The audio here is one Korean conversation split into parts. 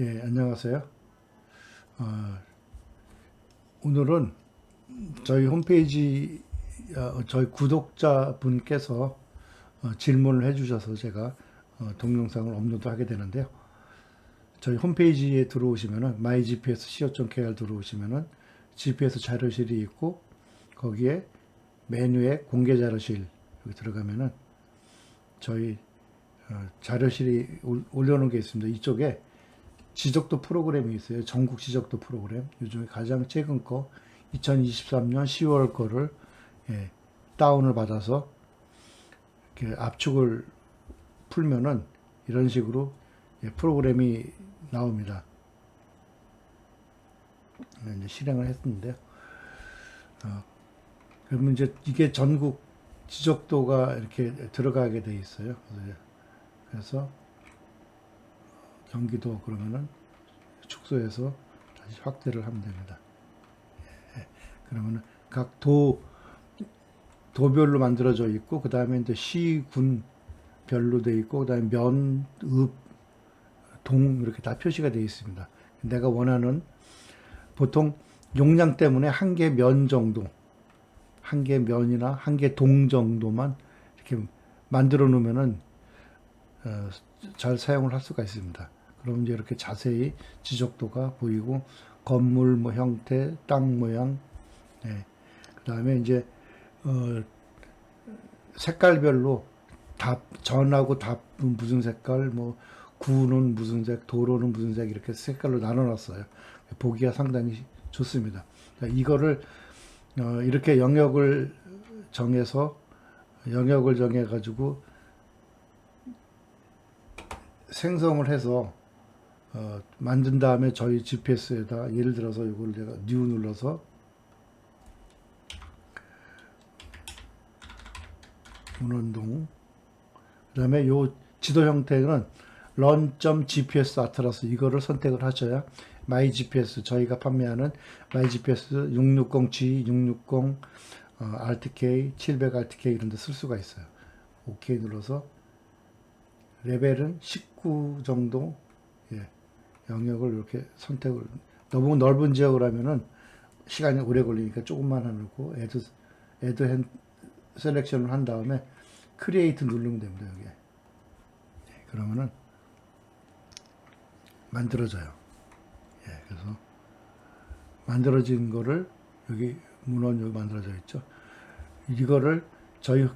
예, 안녕하세요. 어, 오늘은 저희 홈페이지, 어, 저희 구독자 분께서 어, 질문을 해주셔서 제가 어, 동영상을 업로드하게 되는데요. 저희 홈페이지에 들어오시면은 mygps.co.kr 들어오시면은 GPS 자료실이 있고 거기에 메뉴에 공개 자료실 여기 들어가면은 저희 어, 자료실이 올- 올려놓은 게 있습니다. 이쪽에 지적도 프로그램이 있어요. 전국 지적도 프로그램. 요즘에 가장 최근 거 2023년 10월 거를 예, 다운을 받아서 이렇게 압축을 풀면은 이런 식으로 예, 프로그램이 나옵니다. 네, 이제 실행을 했는데요. 어, 그러면 이제 이게 전국 지적도가 이렇게 들어가게 돼 있어요. 그래서 경기도 그러면은 축소해서 다시 확대를 하면 됩니다. 예, 그러면은 각 도 도별로 만들어져 있고 그 다음에 이제 시군 별로 돼 있고 그 다음에 면, 읍, 동 이렇게 다 표시가 되어 있습니다. 내가 원하는 보통 용량 때문에 한 개 면 정도, 한 개 면이나 한 개 동 정도만 이렇게 만들어 놓으면은 어, 잘 사용을 할 수가 있습니다. 그럼 이제 이렇게 자세히 지적도가 보이고 건물 뭐 형태, 땅 모양, 예. 그다음에 이제 어, 색깔별로 답 전하고 답은 무슨 색깔, 뭐 구는 무슨 색, 도로는 무슨 색 이렇게 색깔로 나눠놨어요. 보기가 상당히 좋습니다. 이거를 어, 이렇게 영역을 정해서 영역을 정해 가지고 생성을 해서 어, 만든 다음에 저희 GPS에다 예를 들어서 이걸 제가 뉴 눌러서 문원동 그 다음에 요 지도 형태는 run.gps atlas 이거를 선택을 하셔야 my GPS 저희가 판매하는 my GPS 660G, 660 어, RTK, 700 RTK 이런 데 쓸 수가 있어요. 오케이 눌러서 레벨은 19 정도 예, 영역을 이렇게 선택을 너무 넓은 지역을 하면은 시간이 오래 걸리니까 조금만 하고 애드 애드 핸 셀렉션을 한 다음에 크리에이트 누르면 됩니다 여기에. 예, 그러면은 만들어져요. 예, 그래서 만들어진 거를 여기 문헌 여기 만들어져 있죠. 이거를 저희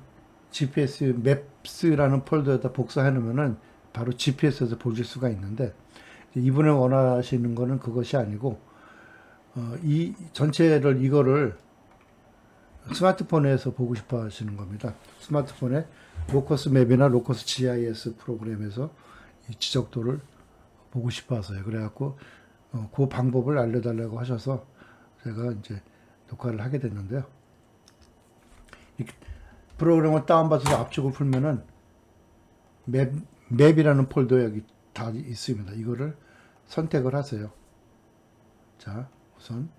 GPS 맵스라는 폴더에다 복사해 놓으면은 바로 GPS에서 보실 수가 있는데 이분이 원하시는 거는 그것이 아니고 어, 이 전체를 이거를 스마트폰에서 보고 싶어 하시는 겁니다. 스마트폰에 로커스 맵이나 로커스 GIS 프로그램에서 이 지적도를 보고 싶어 하세요. 그래갖고 어, 그 방법을 알려달라고 하셔서 제가 이제 녹화를 하게 됐는데요. 이 프로그램을 다운받아서 압축을 풀면은 맵, 맵이라는 폴더 여기 다 있습니다. 이거를 선택을 하세요. 자, 우선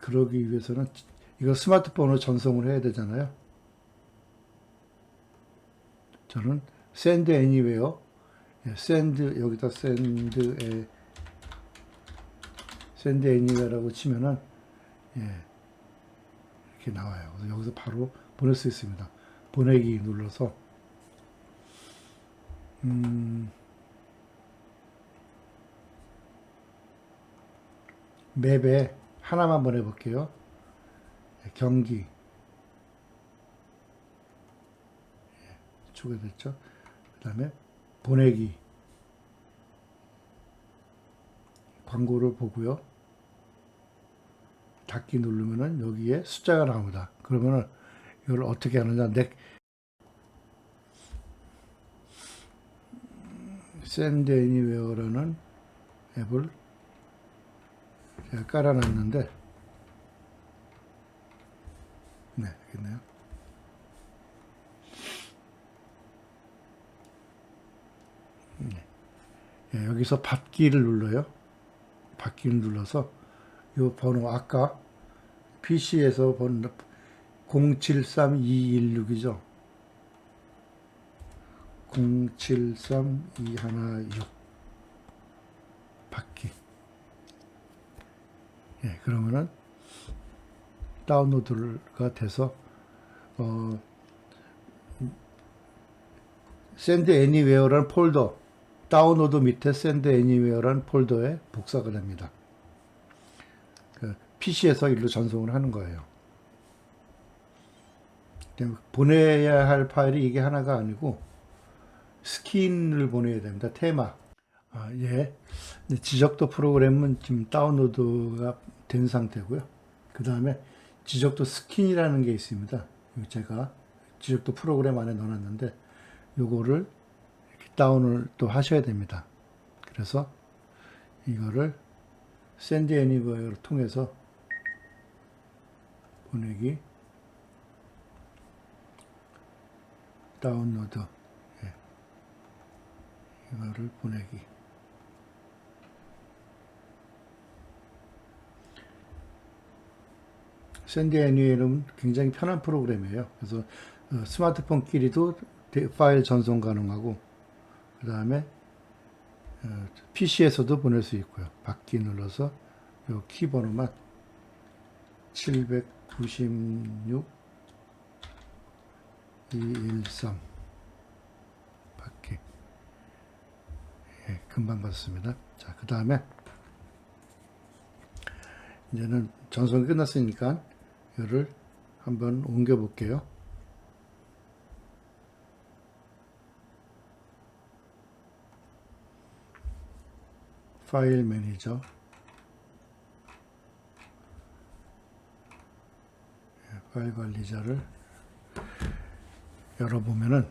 그러기 위해서는 이거 스마트폰으로 전송을 해야 되잖아요. 저는 send anywhere, 예, send 여기다 send에 send anywhere라고 치면은 예, 이렇게 나와요. 그래서 여기서 바로 보낼 수 있습니다. 보내기 눌러서 음, 맵에 하나만 보내볼게요. 예, 경기 예, 추가 됐죠. 그 다음에 보내기 광고를 보고요. 닫기 누르면은 여기에 숫자가 나옵니다. 그러면은 이걸 어떻게 하느냐 넥 send anywhere라는 앱을 제가 깔아놨는데 네 있네요. 네. 예, 여기서 받기를 눌러요. 받기를 눌러서 이 번호 아까 PC에서 본 073216이죠. 073216 받기. 예, 그러면은 다운로드가 돼서 어 샌드 애니웨어라는 폴더 다운로드 밑에 샌드 애니웨어라는 폴더에 복사가 됩니다. 그 PC에서 일로 전송을 하는 거예요. 보내야 할 파일이 이게 하나가 아니고 스킨을 보내야 됩니다. 테마. 아, 예. 지적도 프로그램은 지금 다운로드가 된 상태고요. 그 다음에 지적도 스킨이라는 게 있습니다. 제가 지적도 프로그램 안에 넣어놨는데 요거를 다운을 또 하셔야 됩니다. 그래서 이거를 샌드 애니버를 통해서 보내기 다운로드 예. 이거를 보내기 샌드 애니에는 굉장히 편한 프로그램이에요. 그래서 어, 스마트폰끼리도 데- 파일 전송 가능하고 그 다음에 PC에서도 보낼 수 있고요. 받기 눌러서 요 키번호만 796 213 받기 예, 금방 받았습니다. 자, 그 다음에 이제는 전송이 끝났으니까 이거를 한번 옮겨 볼게요. 파일 매니저 예, 파일 관리자를 열어보면은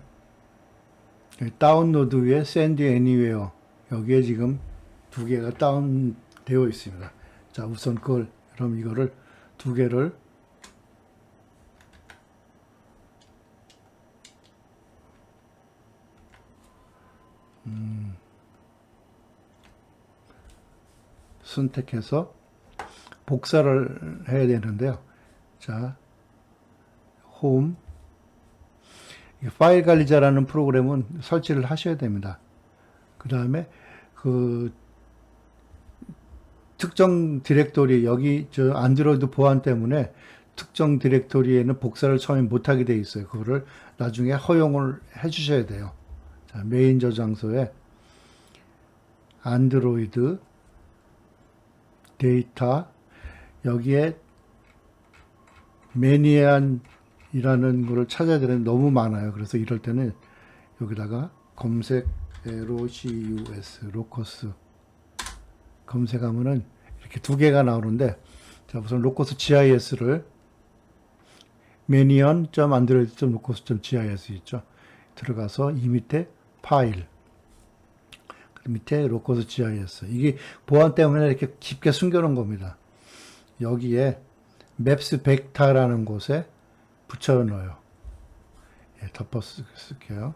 다운로드 위에 샌드 애니웨어 여기에 지금 두 개가 다운되어 있습니다. 자 우선 그걸 그럼 이거를 두 개를 선택해서 복사를 해야 되는데요. 자, 홈이 파일 관리자라는 프로그램은 설치를 하셔야 됩니다. 그 다음에 그 특정 디렉토리 여기 저 안드로이드 보안 때문에 특정 디렉토리에는 복사를 처음에 못하게 돼 있어요. 그거를 나중에 허용을 해주셔야 돼요. 자, 메인 저장소에 안드로이드 데이터 여기에 매니안이라는 거를 찾아야 되는데 너무 많아요. 그래서 이럴 때는 여기다가 검색 LOCUS 로커스 검색하면은 이렇게 두 개가 나오는데 자 우선 로커스 GIS를 매니언.android.loco스.gis 있죠. 들어가서 이 밑에 파일 그 밑에 로커스 GIS 이게 보안 때문에 이렇게 깊게 숨겨놓은 겁니다. 여기에 맵스 벡타라는 곳에 붙여 넣어요. 예, 덮어 쓰- 쓸게요.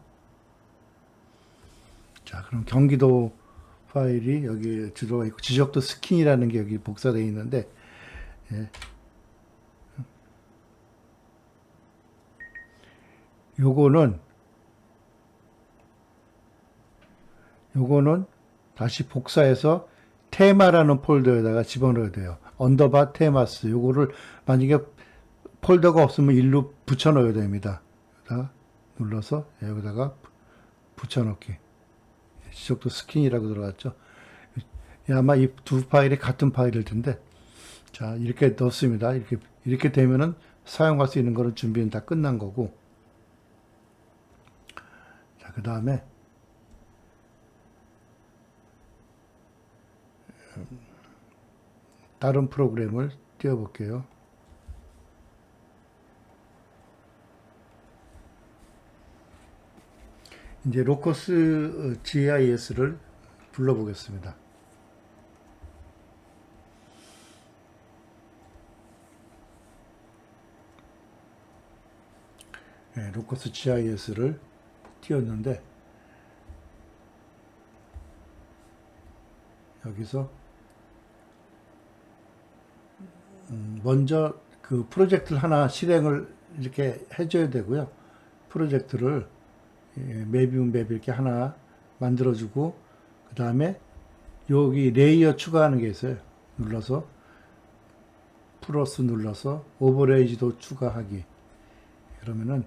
자, 그럼 경기도 파일이 여기 들어가 있고 지적도 스킨이라는 게 여기 복사되어 있는데 예. 요거는 요거는 다시 복사해서 테마라는 폴더에다가 집어넣어야 돼요. 언더바 테마스. 요거를 만약에 폴더가 없으면 일로 붙여넣어야 됩니다. 눌러서 여기다가 붙여넣기. 지적도 스킨이라고 들어갔죠. 예, 아마 이 두 파일이 같은 파일일 텐데. 자, 이렇게 넣습니다. 이렇게, 이렇게 되면은 사용할 수 있는 거는 준비는 다 끝난 거고. 자, 그 다음에 다른 프로그램을 띄워볼게요. 이제 로커스 GIS를 불러보겠습니다. 네, 로커스 GIS를 띄웠는데 여기서 음, 먼저 그 프로젝트를 하나 실행을 이렇게 해줘야 되고요. 프로젝트를 예, 맵이면 맵 이렇게 하나 만들어주고 그 다음에 여기 레이어 추가하는 게 있어요. 눌러서 플러스 눌러서 오버레이지도 추가하기. 그러면은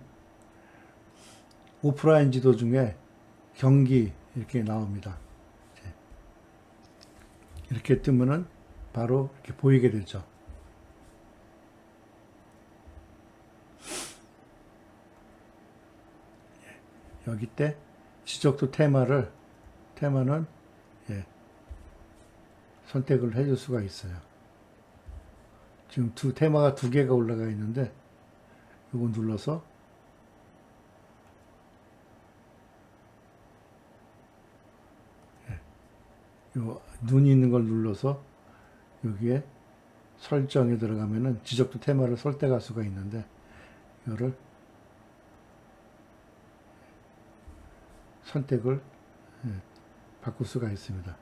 오프라인 지도 중에 경기 이렇게 나옵니다. 이렇게 뜨면은 바로 이렇게 보이게 되죠. 여기 때 지적도 테마를 테마는 예, 선택을 해줄 수가 있어요. 지금 두 테마가 두 개가 올라가 있는데 이거 눌러서 예, 요 눈이 있는 걸 눌러서 여기에 설정에 들어가면은 지적도 테마를 설정할 수가 있는데 이거를 선택을 예, 바꿀 수가 있습니다.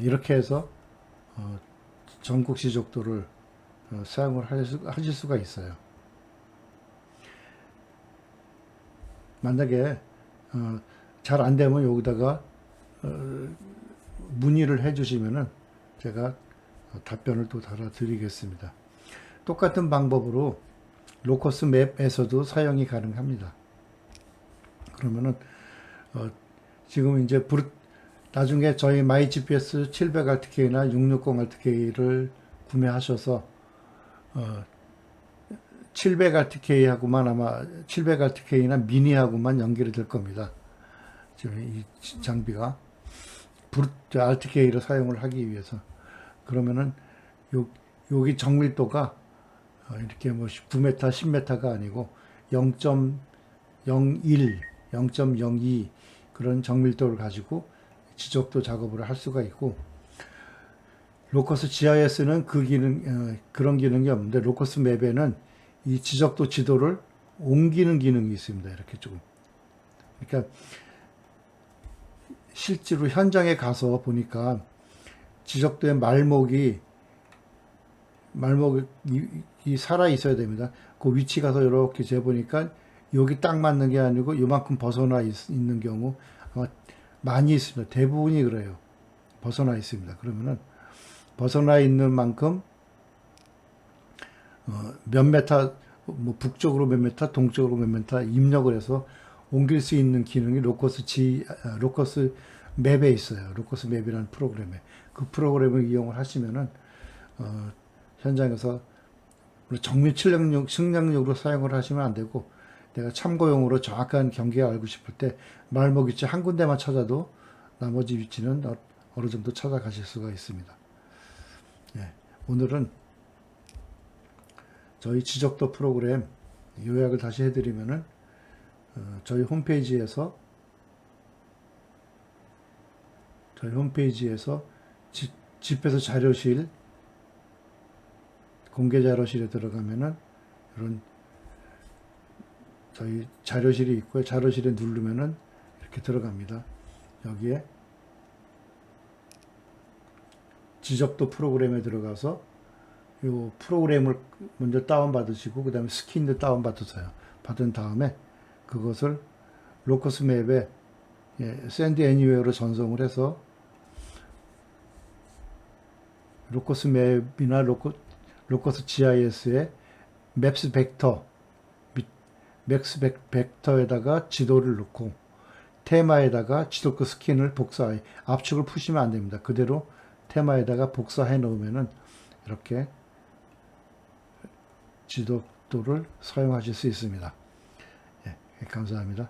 이렇게 해서 어, 전국 지적도를 어, 사용을 하실 수가 있어요. 만약에 어, 잘안 되면 여기다가 어, 문의를 해주시면은 제가 어, 답변을 또 달아드리겠습니다. 똑같은 방법으로 로커스 맵에서도 사용이 가능합니다. 그러면은 어, 지금 이제 부르, 나중에 저희 마이 GPS 700RTK나 660RTK를 구매하셔서 어, 700RTK하고만 아마 700RTK나 미니하고만 연결이 될 겁니다. 지금 이 장비가 브루 RTK를 사용을 하기 위해서 그러면은 요 여기 정밀도가 어, 이렇게 뭐 9m, 10m가 아니고 0.01, 0.02 그런 정밀도를 가지고 지적도 작업을 할 수가 있고 로커스 GIS는 그 기능 어, 그런 기능이 없는데 로커스 맵에는 이 지적도 지도를 옮기는 기능이 있습니다. 이렇게 조금 그러니까 실제로 현장에 가서 보니까 지적도의 말목이 말목이 이 살아 있어야 됩니다. 그 위치 가서 이렇게 재보니까 여기 딱 맞는 게 아니고 요만큼 벗어나 있, 는 경우 아마 많이 있습니다. 대부분이 그래요. 벗어나 있습니다. 그러면은 벗어나 있는 만큼 어, 몇 메타 뭐 북쪽으로 몇 메타, 동쪽으로 몇 메타 입력을 해서 옮길 수 있는 기능이 로커스 G 아, 로커스 맵에 있어요. 로커스 맵이라는 프로그램에 그 프로그램을 이용을 하시면은 어, 현장에서 정밀 측량용 측량용으로 사용을 하시면 안 되고 내가 참고용으로 정확한 경계를 알고 싶을 때 말목 위치 한 군데만 찾아도 나머지 위치는 어- 어느 정도 찾아가실 수가 있습니다. 예, 오늘은 저희 지적도 프로그램 요약을 다시 해드리면은 어, 저희 홈페이지에서 저희 홈페이지에서 지, 집에서 자료실 공개 자료실에 들어가면은 이런 저희 자료실이 있고요. 자료실에 누르면은 이렇게 들어갑니다. 여기에 지적도 프로그램에 들어가서 이 프로그램을 먼저 다운 받으시고 그 다음에 스킨도 다운 받으세요. 받은 다음에 그것을 로커스 맵에 예, 샌드 애니웨어로 전송을 해서 로커스 맵이나 로커, 로커스 GIS의 맵스 벡터 맥스 벡- 벡터에다가 지도를 넣고 테마에다가 지도크 스킨을 복사해 압축을 푸시면 안 됩니다. 그대로 테마에다가 복사해 놓으면은 이렇게 지도도를 사용하실 수 있습니다. 예, 감사합니다.